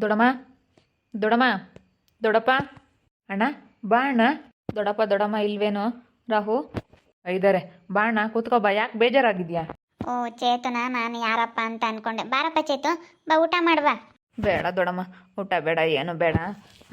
ದೊಡಮ್ಮ ದೊಡಮ್ಮ, ದೊಡಪ್ಪ, ಅಣ್ಣ, ಬಾ ಅಣ್ಣ. ದೊಡಪ್ಪ, ದೊಡಮ್ಮ ಇಲ್ವೇನೋ? ರಾಹು ಇದಾರೆ ಬಾ ಅಣ್ಣ, ಕೂತ್ಕೋ ಬಾ. ಯಾಕೆ ಬೇಜಾರಾಗಿದ್ಯಾ? ಓ, ಚೇತನ, ನಾನು ಯಾರಪ್ಪ ಅಂತ ಅನ್ಕೊಂಡೆ. ಬಾರಪ್ಪ ಚೇತು, ಬಾ ಊಟ ಮಾಡುವ ಬೇಡ ದೊಡಮ್ಮ, ಊಟ ಬೇಡ, ಏನು ಬೇಡ.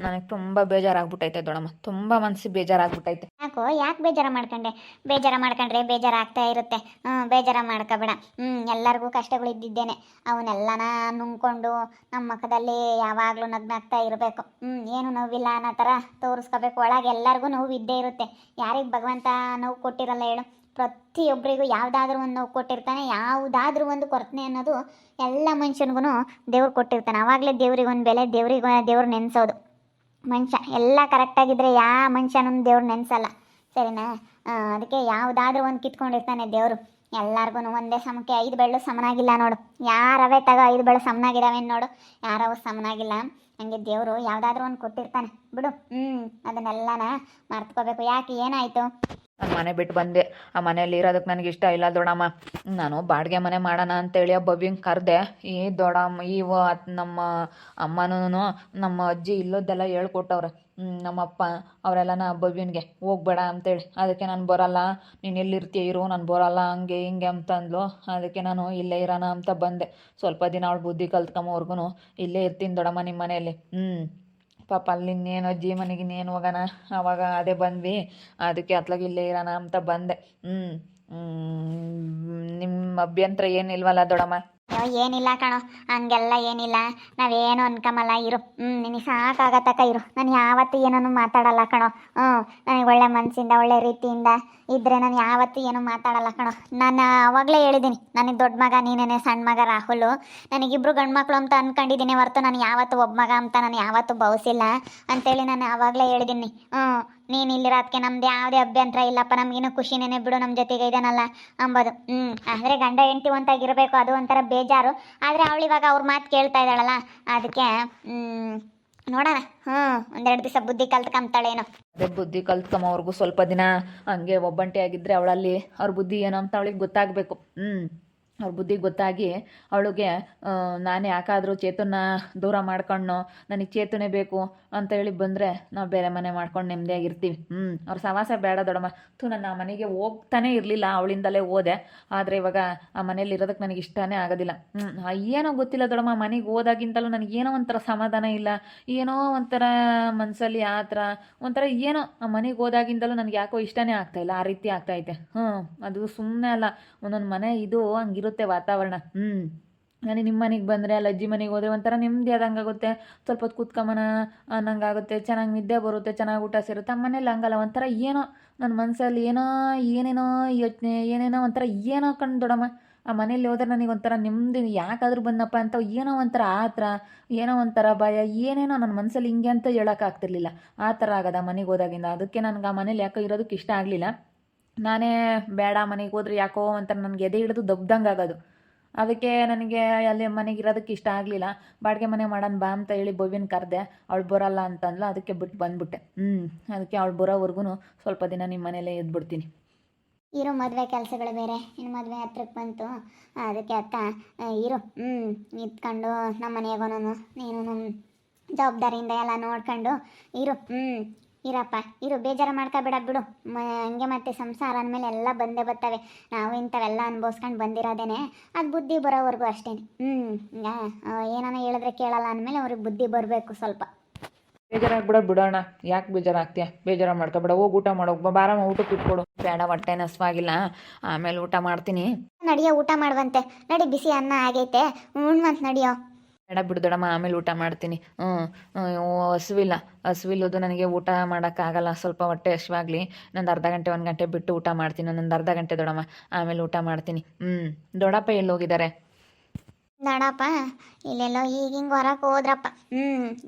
ನನಗೆ ತುಂಬ ಬೇಜಾರಾಗ್ಬಿಟ್ಟೈತೆ ದೊಡಮ್ಮ, ತುಂಬ ಮನಸ್ಸು ಬೇಜಾರಾಗ್ಬಿಟ್ಟೈತೆ. ಯಾಕೋ, ಯಾಕೆ ಬೇಜಾರ ಮಾಡ್ಕೊಂಡೆ? ಬೇಜಾರ ಮಾಡ್ಕೊಂಡ್ರೆ ಬೇಜಾರ ಆಗ್ತಾ ಇರುತ್ತೆ. ಹ್ಞೂ ಬೇಜಾರ ಮಾಡ್ಕೋಬೇಡ. ಹ್ಞೂ ಎಲ್ಲರಿಗೂ ಕಷ್ಟಗಳು ಇದ್ದಿದ್ದೇನೆ. ಅವನ್ನೆಲ್ಲನ ನುಂಗ್ಕೊಂಡು ನಮ್ಮ ಮುಖದಲ್ಲಿ ಯಾವಾಗಲೂ ನಗ್ನಾಗ್ತಾ ಇರಬೇಕು. ಹ್ಞೂ ಏನು ನೋವಿಲ್ಲ ಅನ್ನೋ ಥರ ತೋರಿಸ್ಕೋಬೇಕು. ಒಳಗೆ ಎಲ್ಲರಿಗೂ ನೋವು ಇದ್ದೇ ಇರುತ್ತೆ. ಯಾರಿಗೆ ಭಗವಂತ ನೋವು ಕೊಟ್ಟಿರಲ್ಲ ಹೇಳು. ಪ್ರತಿಯೊಬ್ಬರಿಗೂ ಯಾವುದಾದ್ರೂ ಒಂದು ನೋವು ಕೊಟ್ಟಿರ್ತಾನೆ, ಯಾವುದಾದ್ರೂ ಒಂದು ಕೊರತೆ ಅನ್ನೋದು ಎಲ್ಲ ಮನುಷ್ಯನಿಗೂ ದೇವ್ರು ಕೊಟ್ಟಿರ್ತಾನೆ. ಆವಾಗಲೇ ದೇವ್ರಿಗೆ ಒಂದು ಬೆಲೆ, ದೇವ್ರಿಗೆ ದೇವ್ರು ನೆನೆಸೋದು. ಮನುಷ್ಯ ಎಲ್ಲ ಕರೆಕ್ಟಾಗಿದ್ದರೆ ಯಾವ ಮನುಷ್ಯನೂ ದೇವ್ರು ನೆನೆಸಲ್ಲ. ಸರಿನಾ? ಅದಕ್ಕೆ ಯಾವುದಾದ್ರೂ ಒಂದು ಕಿತ್ಕೊಂಡಿರ್ತಾನೆ ದೇವರು. ಎಲ್ಲರಿಗೂ ಒಂದೇ ಸಮಕ್ಕೆ ಐದು ಬೆಳ್ಳು ಸಮನಾಗಿಲ್ಲ ನೋಡು. ಯಾರವೇ ತಗ ಐದು ಬೆಳ್ಳು ಸಮನಾಗಿದ್ದಾವೇನು ನೋಡು. ಯಾರವು ಸಮನಾಗಿಲ್ಲ. ಹಂಗೆ ದೇವರು ಯಾವುದಾದ್ರೂ ಒಂದು ಕೊಟ್ಟಿರ್ತಾನೆ. ಬಿಡು. ಹ್ಞೂ ಅದನ್ನೆಲ್ಲನ ಮರ್ತ್ಕೋಬೇಕು. ಯಾಕೆ ಏನಾಯಿತು? ನಾನು ಮನೆ ಬಿಟ್ಟು ಬಂದೆ. ಆ ಮನೇಲಿ ಇರೋದಕ್ಕೆ ನನಗೆ ಇಷ್ಟ ಇಲ್ಲ ದೊಡಮ್ಮ ನಾನು ಬಾಡಿಗೆ ಮನೆ ಮಾಡೋಣ ಅಂತೇಳಿ ಆ ಬಬ್ಬಿಂಗ್ ಕರೆದೆ. ಈ ದೊಡಮ್ಮ ಈ ವ- ನಮ್ಮ ಅಮ್ಮನೂ ನಮ್ಮ ಅಜ್ಜಿ ಇಲ್ಲೋದೆಲ್ಲ ಹೇಳ್ಕೊಟ್ಟವ್ರೆ. ನಮ್ಮಪ್ಪ ನಾ ಬಬ್ಬಿನ್ಗೆ ಹೋಗ್ಬೇಡ ಅಂತೇಳಿ. ಅದಕ್ಕೆ ನಾನು ಬರಲ್ಲ. ನೀನು ಎಲ್ಲಿರ್ತೀಯ ಇರು, ನಾನು ಬರಲ್ಲ, ಹಂಗೆ ಹಿಂಗೆ ಅಂತಂದ್ಲು. ಅದಕ್ಕೆ ನಾನು ಇಲ್ಲೇ ಇರೋಣ ಅಂತ ಬಂದೆ. ಸ್ವಲ್ಪ ದಿನ ಅವಳು ಬುದ್ಧಿ ಕಲ್ತ್ಕೊಂಬವರ್ಗು ಇಲ್ಲೇ ಇರ್ತೀನಿ ದೊಡಮ್ಮ ನಿಮ್ಮ ಮನೆಯಲ್ಲಿ. ಹ್ಞೂ ಪಾಪ ಅಲ್ಲಿ ಇನ್ನೇನು ಅಜ್ಜಿ ಮನೆಗೆ ಇನ್ನೇನು ಹೋಗೋಣ? ಆವಾಗ ಅದೇ ಬಂದ್ವಿ. ಅದಕ್ಕೆ ಅತ್ಲಾಗ ಇಲ್ಲೇ ಇರೋಣ ಅಂತ ಬಂದೆ. ಹ್ಞೂ ನಿಮ್ಮ ಅಭ್ಯಂತರ ಏನಿಲ್ವಲ್ಲ ದೊಡಮ್ಮ? ಏನಿಲ್ಲ ಕಣೋ, ಹಂಗೆಲ್ಲ ಏನಿಲ್ಲ. ನಾವೇನು ಅನ್ಕಮಲ್ಲ ಇರು. ಹ್ಞೂ ನಿನಗೆ ಸಾಕಾಗತ್ತಕ್ಕ ಇರು. ನಾನು ಯಾವತ್ತೂ ಏನೂ ಮಾತಾಡಲ್ಲ ಕಣೋ. ಹ್ಞೂ ನನಗೆ ಒಳ್ಳೆ ಮನಸ್ಸಿಂದ ಒಳ್ಳೆ ರೀತಿಯಿಂದ ಇದ್ದರೆ ನಾನು ಯಾವತ್ತೂ ಏನು ಮಾತಾಡಲ್ಲ ಕಣೋ. ನಾನು ಆವಾಗಲೇ ಹೇಳಿದ್ದೀನಿ ನನಗೆ ದೊಡ್ಡ ಮಗ ನೀನೇನೆ, ಸಣ್ಣ ಮಗ ರಾಹುಲು. ನನಗಿಬ್ರು ಗಂಡು ಮಕ್ಕಳು ಅಂತ ಅನ್ಕೊಂಡಿದ್ದೀನಿ ಹೊರತು ನಾನು ಯಾವತ್ತೂ ಒಬ್ಬ ಮಗ ಅಂತ ನಾನು ಯಾವತ್ತೂ ಭಾವಿಸಿಲ್ಲ ಅಂತೇಳಿ ನಾನು ಆವಾಗಲೇ ಹೇಳಿದ್ದೀನಿ ಹ್ಞೂ ನೀನು ಇಲ್ಲಿರೋದಕ್ಕೆ ನಮ್ದು ಯಾವುದೇ ಅಭ್ಯಂತರ ಇಲ್ಲಪ್ಪ ನಮಗಿನ್ನೂ ಖುಷಿನೇನೆ ಬಿಡು ನಮ್ಮ ಜೊತೆಗೆ ಇದೇನಲ್ಲ ಅಂಬೋದು. ಹ್ಞೂ ಆದರೆ ಗಂಡ ಹೆಂಡತಿ ಒಂತಾಗಿರಬೇಕು ಅದು ಒಂಥರ ಬೇಜಾರು. ಆದರೆ ಅವಳು ಇವಾಗ ಅವ್ರ ಮಾತು ಕೇಳ್ತಾ ಇದ್ದಾಳಲ್ಲ, ಅದಕ್ಕೆ ನೋಡೋಣ. ಹ್ಞೂ ಒಂದೆರಡು ದಿವಸ ಬುದ್ಧಿ ಕಲ್ತ್ಕೊಂತಾಳೇನೋ ಅದೇ ಬುದ್ಧಿ ಕಲ್ತ್ಕೊಂಬವ್ರಿಗೂ ಸ್ವಲ್ಪ ದಿನ ಹಂಗೆ ಆಗಿದ್ರೆ ಅವಳಲ್ಲಿ ಅವ್ರ ಬುದ್ಧಿ ಏನು ಅಂತ ಅವಳಿಗೆ ಗೊತ್ತಾಗಬೇಕು. ಹ್ಞೂ ಅವ್ರ ಬುದ್ಧಿ ಗೊತ್ತಾಗಿ ಅವಳಿಗೆ ನಾನು ಯಾಕಾದರೂ ಚೇತನ ದೂರ ಮಾಡ್ಕೊಂಡು ನನಗೆ ಚೇತನೆ ಬೇಕು ಅಂತ ಹೇಳಿ ಬಂದರೆ, ನಾವು ಬೇರೆ ಮನೆ ಮಾಡ್ಕೊಂಡು ನೆಮ್ಮದಿಯಾಗಿರ್ತೀವಿ ಹ್ಞೂ ಅವ್ರ ಸವಾಸ ಬೇಡ ದೊಡಮ್ಮ. ತು ನನ್ನ ಆ ಮನೆಗೆ ಹೋಗ್ತಾನೆ ಇರಲಿಲ್ಲ, ಅವಳಿಂದಲೇ ಹೋದೆ. ಆದರೆ ಇವಾಗ ಆ ಮನೇಲಿ ಇರೋದಕ್ಕೆ ನನಗೆ ಇಷ್ಟನೇ ಆಗೋದಿಲ್ಲ. ಹ್ಞೂ ಏನೋ ಗೊತ್ತಿಲ್ಲ ದೊಡಮ್ಮ, ಮನೆಗೆ ಹೋದಾಗಿಂತಲೂ ನನಗೇನೋ ಒಂಥರ ಸಮಾಧಾನ ಇಲ್ಲ. ಏನೋ ಒಂಥರ ಮನಸ್ಸಲ್ಲಿ ಆ ಥರ, ಒಂಥರ ಏನೋ, ಆ ಮನೆಗೆ ಹೋದಾಗಿಂದಲೂ ನನಗೆ ಯಾಕೋ ಇಷ್ಟನೇ ಆಗ್ತಾಯಿಲ್ಲ ಆ ರೀತಿ ಆಗ್ತಾಯಿದೆ ಹ್ಞೂ ಅದು ಸುಮ್ಮನೆ ಅಲ್ಲ. ಒಂದೊಂದು ಮನೆ ಇದು ಹಂಗಿರುತ್ತೆ ವಾತಾವರಣ. ಹ್ಞೂ ನಾನು ನಿಮ್ಮ ಮನೆಗೆ ಬಂದರೆ ಅಲ್ಲಿ ಅಜ್ಜಿ ಮನೆಗೆ ಹೋದರೆ ಒಂಥರ ನೆಮ್ಮದಿ ಆದಂಗೆ ಆಗುತ್ತೆ. ಸ್ವಲ್ಪ ಹೊತ್ತು ಕೂತ್ಕೊಂಬನ ಅನ್ನಂಗೆ ಆಗುತ್ತೆ ಚೆನ್ನಾಗಿ ನಿದ್ದೆ ಬರುತ್ತೆ ಚೆನ್ನಾಗಿ ಊಟ ಸೇರುತ್ತೆ. ಆ ಮನೇಲಿ ಹಂಗಲ್ಲ ಒಂಥರ ಏನೋ ನನ್ನ ಮನಸ್ಸಲ್ಲಿ ಏನೋ ಏನೇನೋ ಯೋಚನೆ ಏನೇನೋ ಒಂಥರ ಏನೋ ಕಣ್ಣು ದೊಡಮ್ಮ ಆ ಮನೇಲಿ ಹೋದ್ರೆ ನನಗೆ ಒಂಥರ ನೆಮ್ಮದಿ ಯಾಕಾದ್ರೂ ಬಂದಪ್ಪ ಅಂತ ಏನೋ ಒಂಥರ ಆತರ ಏನೋ ಒಂಥರ ಭಯ ಏನೇನೋ ನನ್ನ ಮನಸ್ಸಲ್ಲಿ ಹಿಂಗೆ ಅಂತ ಹೇಳೋಕ್ಕಾಗ್ತಿರ್ಲಿಲ್ಲ ಆ ಥರ ಆಗದ ಮನೆಗೆ ಹೋದಾಗಿಂದ. ಅದಕ್ಕೆ ನನಗೆ ಆ ಮನೇಲಿ ಯಾಕೋ ಇರೋದಕ್ಕೆ ಇಷ್ಟ ಆಗಲಿಲ್ಲ. ನಾನೇ ಬೇಡ ಮನೆಗೆ ಹೋದ್ರೆ ಯಾಕೋ ಅಂತ ನನಗೆ ಎದೆ ಹಿಡಿದು ದಬ್ದಂಗೆ ಆಗೋದು. ಅದಕ್ಕೆ ನನಗೆ ಅಲ್ಲಿ ಮನೆಗೆ ಇರೋದಕ್ಕೆ ಇಷ್ಟ ಆಗಲಿಲ್ಲ. ಬಾಡಿಗೆ ಮನೆ ಮಾಡೋಣ ಬಾ ಅಂತ ಹೇಳಿ ಬೋವಿನ ಕರೆದೆ, ಅವಳು ಬರೋಲ್ಲ ಅಂತಂದ್ಲ. ಅದಕ್ಕೆ ಬಿಟ್ಟು ಬಂದ್ಬಿಟ್ಟೆ. ಹ್ಞೂ ಅದಕ್ಕೆ ಅವಳು ಬರೋವರೆಗೂ ಸ್ವಲ್ಪ ದಿನ ನಿಮ್ಮ ಮನೇಲೇ ಇದ್ಬಿಡ್ತೀನಿ. ಇರೋ, ಮದುವೆ ಕೆಲಸಗಳು ಬೇರೆ. ಇನ್ನು ಮದುವೆ ಹತ್ರಕ್ಕೆ ಬಂತು. ಅದಕ್ಕೆ ಅತ್ತ ಇರು. ಹ್ಞೂ ನಿಂತ್ಕೊಂಡು ನಮ್ಮ ಮನೆಯಾಗೋನು ನೀನು ಜವಾಬ್ದಾರಿಯಿಂದ ಎಲ್ಲ ನೋಡ್ಕೊಂಡು ಇರು. ಹ್ಞೂ ಇರಪ್ಪ ಇರು ಬೇಜಾರು ಮಾಡ್ಕೊಬೇಡ ಬಿಡು ಹಂಗೆ ಮತ್ತೆ ಸಂಸಾರ ಅಂದಮೇಲೆ ಎಲ್ಲ ಬಂದೇ ಬರ್ತವೆ. ನಾವು ಇಂಥವೆಲ್ಲ ಅನ್ಭವಿಸ್ಕೊಂಡು ಬಂದಿರೋದೇನೆ ಅದು ಬುದ್ಧಿ ಬರೋವರೆಗೂ ಅಷ್ಟೇ. ಹ್ಞೂ ಏನಾನ ಹೇಳಿದ್ರೆ ಕೇಳಲ್ಲ ಅಂದಮೇಲೆ ಅವ್ರಿಗೆ ಬುದ್ಧಿ ಬರಬೇಕು ಸ್ವಲ್ಪ. ಬೇಜಾರಾಗ್ಬಿಡ ಬಿಡೋಣ. ಯಾಕೆ ಬೇಜಾರಾಗ್ತೀಯ? ಬೇಜಾರ ಮಾಡ್ಕೊಬೇಡ ಹೋಗಿ ಊಟ ಮಾಡೋಗಿ ಬಾರಮ್ಮ ಊಟಕ್ಕೆ ಇಟ್ಕೊಡು ಬೇಡ ಹೊಟ್ಟೆ ನಸ್ವಾಗಿಲ್ಲ. ಆಮೇಲೆ ಊಟ ಮಾಡ್ತೀನಿ. ನಡಿಯೋ ಊಟ ಮಾಡುವಂತೆ. ನಡಿ ಬಿಸಿ ಅನ್ನ ಆಗೈತೆ. ಉಣ್ವಂತ ನಡಿಯೋ. ಬೇಡ ಬಿಡ್ದಡಮ್ಮ ಆಮೇಲೆ ಊಟ ಮಾಡ್ತೀನಿ. ಹ್ಞೂ ಹ್ಞೂ ಹಸುವಿಲ್ಲ. ಹಸುವಿಲ್ಲದು ನನಗೆ ಊಟ ಮಾಡೋಕ್ಕಾಗಲ್ಲ, ಸ್ವಲ್ಪ ಹೊಟ್ಟೆ ಹಸುವಾಗಲಿ. ನಂದು ಅರ್ಧ ಗಂಟೆ, ಒಂದು ಗಂಟೆ ಬಿಟ್ಟು ಊಟ ಮಾಡ್ತೀನಿ. ನಂದು ಅರ್ಧ ಗಂಟೆ ದೊಡಮ್ಮ, ಆಮೇಲೆ ಊಟ ಮಾಡ್ತೀನಿ. ಹ್ಞೂ, ದೊಡಪ್ಪ ಎಲ್ಲಿ ಹೋಗಿದ್ದಾರೆ ದಡಪ್ಪ ಇಲ್ಲೆಲ್ಲೋ ಈಗ ಹಿಂಗೆ ಹೊರಕ್ಕೆ ಹೋದ್ರಪ್ಪ. ಹ್ಞೂ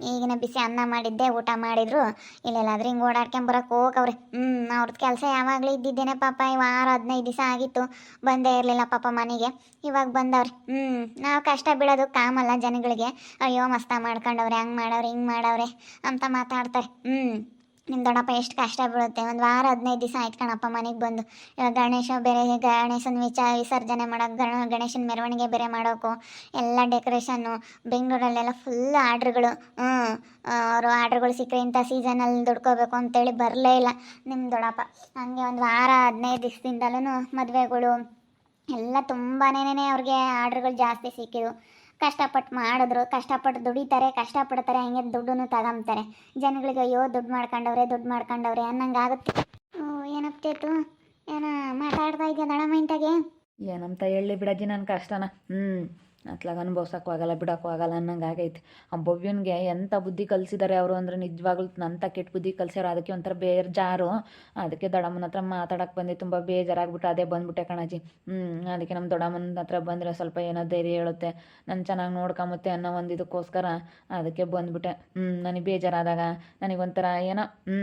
ಈಗಿನ ಬಿಸಿ ಅನ್ನ ಮಾಡಿದ್ದೆ ಊಟ ಮಾಡಿದ್ರು ಇಲ್ಲೆಲ್ಲಾದ್ರೂ ಹಿಂಗೆ ಓಡಾಡ್ಕೊಂಬರಕ್ಕೆ ಹೋಗವ್ರೆ. ಹ್ಞೂ ಅವ್ರದ್ದು ಕೆಲಸ ಯಾವಾಗಲೂ ಇದ್ದಿದ್ದೇನೆ ಪಾಪ ಈ ವಾರ ಹದಿನೈದು ದಿವಸ ಆಗಿತ್ತು ಬಂದೇ ಇರಲಿಲ್ಲ ಪಾಪ ಮನೆಗೆ. ಇವಾಗ ಬಂದವ್ರೆ. ಹ್ಞೂ ನಾವು ಕಷ್ಟ ಬೀಳೋದು ಕಾಮಲ್ಲ ಜನಗಳಿಗೆ. ಅಯ್ಯೋ ಮಸ್ತ ಮಾಡ್ಕೊಂಡವ್ರೆ ಹಂಗೆ ಮಾಡವ್ರೆ ಹಿಂಗೆ ಮಾಡವ್ರೆ ಅಂತ ಮಾತಾಡ್ತಾರೆ. ಹ್ಞೂ ನಿಮ್ಮ ದೊಡ್ಡಪ್ಪ ಎಷ್ಟು ಕಷ್ಟ ಬೀಳುತ್ತೆ ಒಂದು ವಾರ, ಹದಿನೈದು ದಿವಸ ಆಯ್ತು ಕಣಪ್ಪ ಮನೆಗೆ ಬಂದು. ಇವಾಗ ಗಣೇಶ ಬೇರೆ, ಗಣೇಶನ ವಿಚ ವಿಸರ್ಜನೆ ಮಾಡೋಕೆ, ಗಣ, ಗಣೇಶನ ಮೆರವಣಿಗೆ ಬೇರೆ ಮಾಡೋಕು, ಎಲ್ಲ ಡೆಕೋರೇಷನ್ನು, ಬೆಂಗಳೂರಲ್ಲೆಲ್ಲ ಫುಲ್ ಆರ್ಡ್ರ್ಗಳು. ಹ್ಞೂ ಅವರು ಆರ್ಡ್ರ್ಗಳು ಸಿಕ್ಕರೆ ಇಂಥ ಸೀಸನಲ್ಲಿ ದುಡ್ಕೋಬೇಕು ಅಂತೇಳಿ ಬರಲೇ ಇಲ್ಲ. ನಿಮ್ಮ ದೊಡ್ಡಪ್ಪ, ಹಂಗೆ ಒಂದು ವಾರ, ಹದಿನೈದು ದಿವಸದಿಂದಲೂ ಮದುವೆಗಳು, ಎಲ್ಲ ತುಂಬಾನೇ ಅವ್ರಿಗೆ ಆರ್ಡ್ರ್ಗಳು ಜಾಸ್ತಿ ಸಿಕ್ಕಿದ್ವು ಕಷ್ಟಪಟ್ಟು ಮಾಡಿದ್ರು, ಕಷ್ಟಪಟ್ಟು ದುಡಿತಾರೆ, ಕಷ್ಟಪಡ್ತಾರೆ, ಹಂಗೆ ದುಡ್ಡನ್ನು ತಗೊಂತಾರೆ ಜನಗಳಿಗೆ ಅಯ್ಯೋ, ದುಡ್ಡು ಮಾಡ್ಕೊಂಡವ್ರೆ ದುಡ್ಡು ಮಾಡ್ಕೊಂಡವ್ರೆ ಅನ್ನಂಗೆ ಆಗುತ್ತೆ ಏನಪ್ತೇತು ಏನೋ ಮಾತಾಡ್ತಾ ಇದೆಯಾ ದಡಮ್ಮ ಇಂತಾಗೆ ಏನಂತ ಹೇಳಿ ಬಿಡಜ್ಜಿ ನನ್ನ ಕಷ್ಟನ. ಹ್ಞೂ ಅತ್ಲಾಗ ಅನುಭವ್ಸಕ್ಕೂ ಆಗಲ್ಲ, ಬಿಡೋಕ್ಕೂ ಆಗಲ್ಲ ಅನ್ನಂಗೆ ಆಗೈತೆ. ಆ ಬೊವ್ಯನ್ಗೆ ಎಂಥ ಬುದ್ಧಿ ಕಲಿಸಿದ್ದಾರೆ ಅವರು ಅಂದರೆ ನಿಜವಾಗ್ಲೂ ನಂತ ಕೆಟ್ಟ ಬುದ್ಧಿ ಕಲಿಸ್ಯಾರ. ಅದಕ್ಕೆ ಒಂಥರ ಬೇಜಾರು. ಅದಕ್ಕೆ ದೊಡ್ಡಮ್ಮನ ಹತ್ರ ಮಾತಾಡೋಕೆ ಬಂದು, ತುಂಬ ಬೇಜಾರಾಗ್ಬಿಟ್ಟು ಅದೇ ಬಂದ್ಬಿಟ್ಟೆ ಕಣಾಜಿ. ಹ್ಞೂ ಅದಕ್ಕೆ ನಮ್ಮ ದೊಡ್ಡಮ್ಮನ ಹತ್ರ ಬಂದರೆ ಸ್ವಲ್ಪ ಏನೋ ಧೈರ್ಯ ಹೇಳುತ್ತೆ. ನಾನು ಚೆನ್ನಾಗಿ ನೋಡ್ಕೊಂಬತ್ತೆ ಅನ್ನೋ ಒಂದು ಇದಕ್ಕೋಸ್ಕರ ಅದಕ್ಕೆ ಬಂದ್ಬಿಟ್ಟೆ. ಹ್ಞೂ ನನಗೆ ಬೇಜಾರಾದಾಗ ನನಗೊಂಥರ ಏನೋ ಹ್ಞೂ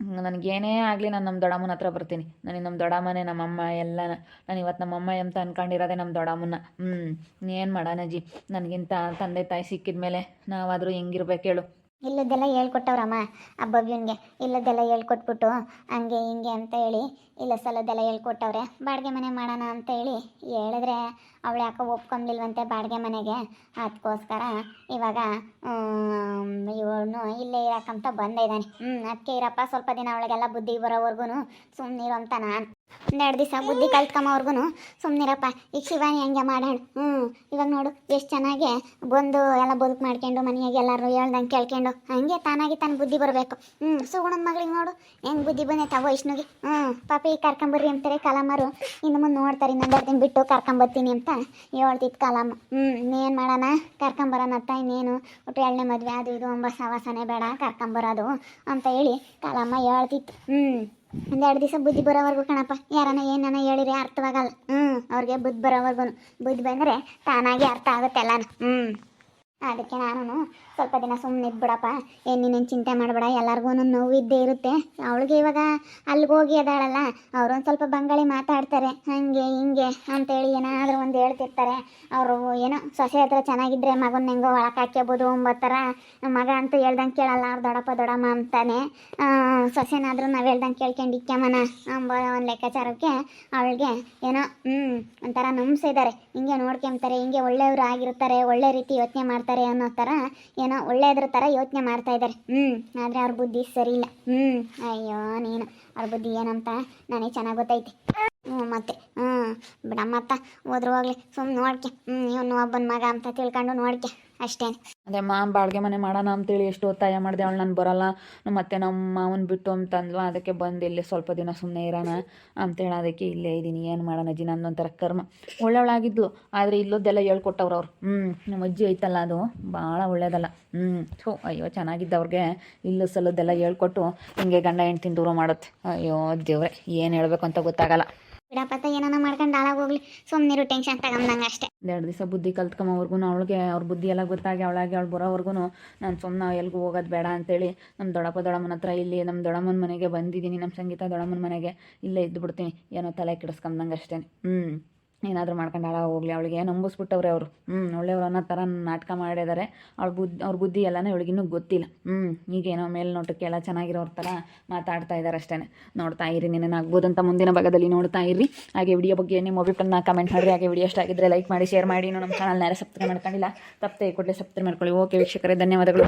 ನನಗೇನೇ ಆಗಲಿ ನಾನು ನಮ್ಮ ದೊಡ್ಡಮ್ಮನ ಹತ್ರ ಬರ್ತೀನಿ. ನನಗೆ ನಮ್ಮ ದೊಡ್ಡಮ್ಮನೇ ನಮ್ಮಮ್ಮ ಎಲ್ಲ ನಾನು ಇವತ್ತು ನಮ್ಮಮ್ಮ ಅಂತ ಅನ್ಕೊಂಡಿರೋದೆ ನಮ್ಮ ದೊಡ್ಡಮ್ಮನ ಹ್ಞೂ ಏನು ಮಾಡೋಣಜ್ಜಿ ನನಗಿಂತ ತಂದೆ ತಾಯಿ ಸಿಕ್ಕಿದ ಮೇಲೆ ನಾವಾದರೂ ಹೆಂಗಿರ್ಬೇಕು ಹೇಳು. ಇಲ್ಲದೆಲ್ಲ ಹೇಳ್ಕೊಟ್ಟವ್ರಮ್ಮ ಆ ಬಗ್ಗೆ ಇಲ್ಲದೆಲ್ಲ ಹೇಳ್ಕೊಟ್ಬಿಟ್ಟು ಹಂಗೆ ಹಿಂಗೆ ಅಂತ ಹೇಳಿ, ಇಲ್ಲ ಸಲದೆಲ್ಲ ಹೇಳ್ಕೊಟ್ಟವ್ರೆ. ಬಾಡಿಗೆ ಮನೆ ಮಾಡೋಣ ಅಂತ ಹೇಳಿ ಹೇಳಿದ್ರೆ ಅವಳು ಯಾಕೋ ಒಪ್ಕೊಂಡಿಲ್ವಂತೆ ಬಾಡಿಗೆ ಮನೆಗೆ? ಅದಕ್ಕೋಸ್ಕರ ಇವಾಗ ಇವನು ಇಲ್ಲೇ ಇರಕ್ಕಂತ ಬಂದಿದ್ದಾನೆ ಹ್ಞೂ ಅದಕ್ಕೆ ಇರಪ್ಪ, ಸ್ವಲ್ಪ ದಿನ ಅವಳಿಗೆಲ್ಲ ಬುದ್ಧಿ ಬರೋವರೆಗೂ ಸುಮ್ಮನಿರು ಅಂತ ನಾನು. ಒಂದೆರಡು ದಿವಸ ಬುದ್ಧಿ ಕಲ್ತ್ಕೊಂಬವ್ರಿಗೂ ಸುಮ್ಮನಿರಪ್ಪ ಈಗ ಶಿವಾನಿ ಹಂಗೆ ಮಾಡೋಣ ಹ್ಞೂ ಇವಾಗ ನೋಡು, ಎಷ್ಟು ಚೆನ್ನಾಗಿ ಬಂದು ಎಲ್ಲ ಬದುಕು ಮಾಡ್ಕೊಂಡು ಮನೆಯಾಗೆ ಎಲ್ಲರೂ ಹೇಳ್ದಂಗೆ ಕೇಳ್ಕೊಂಡು ಹಂಗೆ ತಾನಾಗಿ ತಾನು ಬುದ್ಧಿ ಬರಬೇಕು. ಹ್ಞೂ ಸುಗುಣನ ಮಗಳಿಗೆ ನೋಡು, ಹೆಂಗೆ ಬುದ್ಧಿ ಬಂದೈತೆ ವಿಷ್ಣುಗೆ. ಹ್ಞೂ ಪಾಪಿ ಕರ್ಕೊಂಬರ್ರಿ ಅಂತಾರೆ ಕಲಾಮರು. ಇನ್ನು ಮುಂದೆ ನೋಡ್ತಾರೆ, ಇನ್ನೊಂದು ದಿನ ಬಿಟ್ಟು ಕರ್ಕೊಂಬರ್ತೀನಿ ಅಂತ. ಹೇಳ್ತಿತ್ತು ಹ್ಮ್. ಹ್ಞೂ ಇನ್ನೇನು ಮಾಡೋಣ? ಕರ್ಕೊಂಬರೋಣ ಅತ್ತ ಇನ್ನೇನು? ಒಟ್ಟು ಎರಡನೇ ಮದುವೆ ಅದು ಇದು ಒಂಬತ್ತು ಸವಾಸನೆ ಬೇಡ ಕರ್ಕೊಂಬರೋದು ಅಂತ ಹೇಳಿ ಕಾಲಮ್ಮ ಹೇಳ್ತಿತ್ತು. ಹ್ಞೂ ಒಂದೆರಡು ದಿವಸ ಬುದ್ಧಿ ಬರೋವರೆಗೂ ಕಣಪ್ಪ ಯಾರನ್ನ ಏನನ್ನ ಹೇಳಿರಿ ಅರ್ಥವಾಗಲ್ಲ. ಹ್ಞೂ ಅವ್ರಿಗೆ ಬುದ್ಧಿ ಬರೋವರೆಗೂ ಬುದ್ಧಿ ಬಂದರೆ ತಾನಾಗಿ ಅರ್ಥ ಆಗುತ್ತೆ ಎಲ್ಲಾನು. ಹ್ಞೂ ಅದಕ್ಕೆ ನಾನು ಸ್ವಲ್ಪ ದಿನ ಸುಮ್ಮನೆ ಇದ್ಬಿಡಪ್ಪ. ಏನು ನೀನೇನು ಚಿಂತೆ ಮಾಡಬೇಡ ಎಲ್ಲರಿಗೂ ನೋವು ಇದ್ದೇ ಇರುತ್ತೆ. ಅವಳಿಗೆ ಇವಾಗ ಅಲ್ಲಿಗೆ ಹೋಗಿ ಅದಾಳಲ್ಲ, ಅವ್ರೊಂದು ಸ್ವಲ್ಪ ಬಂಗಾಳಿ ಮಾತಾಡ್ತಾರೆ. ಹಾಗೆ ಹಿಂಗೆ ಅಂತೇಳಿ ಏನಾದರೂ ಒಂದು ಹೇಳ್ತಿರ್ತಾರೆ. ಅವರು ಏನೋ ಸೊಸೆ ಹತ್ರ ಚೆನ್ನಾಗಿದ್ದರೆ ಮಗನ ಹೆಂಗೋ ಒಳಕ್ಕೆ ಹಾಕ್ಯಬೋದು ಒಂಬತ್ತರ ಮಗ ಅಂತ ಹೇಳ್ದಂಗೆ ಕೇಳಲ್ಲ ಅವ್ರು ದೊಡಪ್ಪ ದೊಡಮ್ಮ ಅಂತಾನೆ ಸೊಸೆನಾದ್ರೂ ನಾವು ಹೇಳ್ದಂಗೆ ಕೇಳ್ಕೊಂಡು ಇಕ್ಕಮ್ಮನ ಅಂಬ ಒಂದು ಲೆಕ್ಕಾಚಾರಕ್ಕೆ ಅವಳಿಗೆ ಏನೋ ಹ್ಞೂ ಒಂಥರ ನಂಬಿಸಿದ್ದಾರೆ ಹಿಂಗೆ ನೋಡ್ಕೊಂತಾರೆ, ಹಿಂಗೆ ಒಳ್ಳೆಯವರು ಆಗಿರ್ತಾರೆ, ಒಳ್ಳೆ ರೀತಿ ಯೋಚನೆ ಮಾಡ್ತಾರೆ. ಅನ್ನೋ ಥರ ಏನೋ ಒಳ್ಳೆಯದ್ರ ಥರ ಯೋಚನೆ ಮಾಡ್ತಾ ಇದ್ದಾರೆ ಹ್ಞೂ ಆದರೆ ಅವ್ರ ಬುದ್ಧಿ ಸರಿ ಇಲ್ಲ. ಹ್ಞೂ ಅಯ್ಯೋ ನೀನು ಅವ್ರ ಬುದ್ಧಿ ಏನಂತ ನನಗೆ ಚೆನ್ನಾಗಿ ಗೊತ್ತೈತೆ. ಹ್ಞೂ ಮತ್ತೆ ಹ್ಞೂ ಬಿಡಮ್ಮತ್ತ ಹೋದ್ರು ಹೋಗ್ಲಿ ಸುಮ್ಮನೆ ನೋಡ್ಕೆ. ಹ್ಞೂ ಇವನು ಒಬ್ಬನ ಮಗ ಅಂತ ತಿಳ್ಕೊಂಡು ನೋಡ್ಕೆ. ಅಷ್ಟೇ. ಅದೇ ಮಾ ಬಾಡಿಗೆ ಮನೆ ಮಾಡೋಣ ಅಂತೇಳಿ ಎಷ್ಟು ಒತ್ತಾಯ ಮಾಡಿದೆ, ಅವಳು ನಾನು ಬರೋಲ್ಲ. ಮತ್ತೆ ನಮ್ಮ ಮಾವನ ಬಿಟ್ಟು ಅಂತಂದ್ಲು, ಅದಕ್ಕೆ ಬಂದು ಇಲ್ಲಿ ಸ್ವಲ್ಪ ದಿನ ಸುಮ್ಮನೆ ಇರೋಣ ಅಂತೇಳಿ ಅದಕ್ಕೆ ಇಲ್ಲೇ ಇದ್ದೀನಿ ಏನು ಮಾಡೋಣ ಅಜ್ಜಿ, ನನ್ನೊಂಥರ ಕರ್ಮ. ಒಳ್ಳೆಯವಳಾಗಿದ್ಲು ಆದರೆ ಇಲ್ಲೋದೆಲ್ಲ ಹೇಳ್ಕೊಟ್ಟವ್ರು ಅವ್ರು. ಹ್ಞೂ ನಮ್ಮ ಅಜ್ಜಿ ಐತಲ್ಲ ಅದು ಭಾಳ ಒಳ್ಳೇದಲ್ಲ. ಹ್ಞೂ ಥೋ, ಅಯ್ಯೋ, ಚೆನ್ನಾಗಿದ್ದವ್ರಿಗೆ ಇಲ್ಲ ಸಲದ್ದೆಲ್ಲ ಹೇಳ್ಕೊಟ್ಟು ಹಿಂಗೆ ಗಂಡ ಹೆಂಡ್ತಿನ ದೂರ ಮಾಡುತ್ತೆ. ಅಯ್ಯೋ, ದೇವ್ರೆ, ಏನು ಹೇಳಬೇಕು ಅಂತ ಗೊತ್ತಾಗಲ್ಲ. ಬಿಡಪ್ಪತ್ತ ಏನನ ಮಾಡ್ಕೊಂಡು ಹಾಳಾಗಿ ಹೋಗ್ಲಿ. ಸುಮ್ಮನಿರು ಟೆನ್ಷನ್ ತಗೊಂಡಂಗ ಅಷ್ಟೇ. ಎರಡು ದಿವಸ ಬುದ್ಧಿ ಕಲ್ತ್ಕೊಂಬವರೆಗೂ ಅವಳಿಗೆ ಅವ್ರ ಬುದ್ಧಿ ಎಲ್ಲ ಗೊತ್ತಾಗಿ ಅವಳಾಗಿ ಅವ್ಳು ಬರೋವರೆಗೂ ನಾನು ಸುಮ್ಮನೆ ಎಲ್ಗೂ ಹೋಗೋದು ಬೇಡ ಅಂತೇಳಿ ನಮ್ಮ ದೊಡ್ಡಪ್ಪ, ದೊಡ್ಡಮ್ಮನ ಹತ್ರ ಇಲ್ಲಿ ನಮ್ಮ ದೊಡ್ಡಮ್ಮನ ಮನೆಗೆ ಬಂದಿದ್ದೀನಿ ನಮ್ಮ ಸಂಗೀತ ದೊಡ್ಡಮ್ಮನ ಮನೆಗೆ ಇಲ್ಲೇ ಇದ್ದು ಬಿಡ್ತೀನಿ ಏನೋ ತಲೆ ಕೆಡಿಸ್ಕೊಂಬಂಗೆ ಅಷ್ಟೇ ಹ್ಞೂ ಏನಾದರೂ ಮಾಡ್ಕೊಂಡು ಹಾಳ ಹೋಗ್ಲಿ, ಅವಳಿಗೆ ನಂಬಿಸ್ಬಿಟ್ಟವ್ರೆ ಅವರು. ಹ್ಞೂ ಒಳ್ಳೆಯವ್ರು ಅನ್ನೋ ಥರ ನಾಟಕ ಮಾಡಿದ್ದಾರೆ ಅವ್ಳ ಬುದ್ಧಿ ಅವ್ರ ಬುದ್ಧಿ ಎಲ್ಲನೂ ಇವಳಿಗಿನ್ನೂ ಗೊತ್ತಿಲ್ಲ. ಹ್ಞೂ ಈಗೇನೋ ಮೇಲ್ನೋಟಕ್ಕೆ ಎಲ್ಲ ಚೆನ್ನಾಗಿರೋರ ಥರ ಮಾತಾಡ್ತಾ ಇದ್ದಾರೆ ಅಷ್ಟೇ ನೋಡ್ತಾ ಇರಿ ನಿನ್ನ ಆಗ್ಬೋದಂತ ಮುಂದಿನ ಭಾಗದಲ್ಲಿ ನೋಡ್ತಾ ಇರಿ. ಹಾಗೆ ವಿಡಿಯೋ ಬಗ್ಗೆ ನಿಮ್ಮ ಅಭಿಪ್ರಾಯನ ಕಮೆಂಟ್ ಮಾಡಿರಿ. ಹಾಗೆ ವಿಡಿಯೋ ಇಷ್ಟ ಆಗಿದ್ದರೆ ಲೈಕ್ ಮಾಡಿ ಶೇರ್ ಮಾಡಿ. ನಮ್ಮ ಚಾನಲ್ನ ಯಾರು ಸಬ್ಸ್ಕ್ರೈಬ್ ಮಾಡ್ಕೊಂಡಿಲ್ಲ, ತಪ್ಪದೆ ಕೂಡಲೇ ಸಬ್ಸ್ಕ್ರೈಬ್ ಮಾಡ್ಕೊಳ್ಳಿ. ಓಕೆ ವೀಕ್ಷಕರೇ, ಧನ್ಯವಾದಗಳು.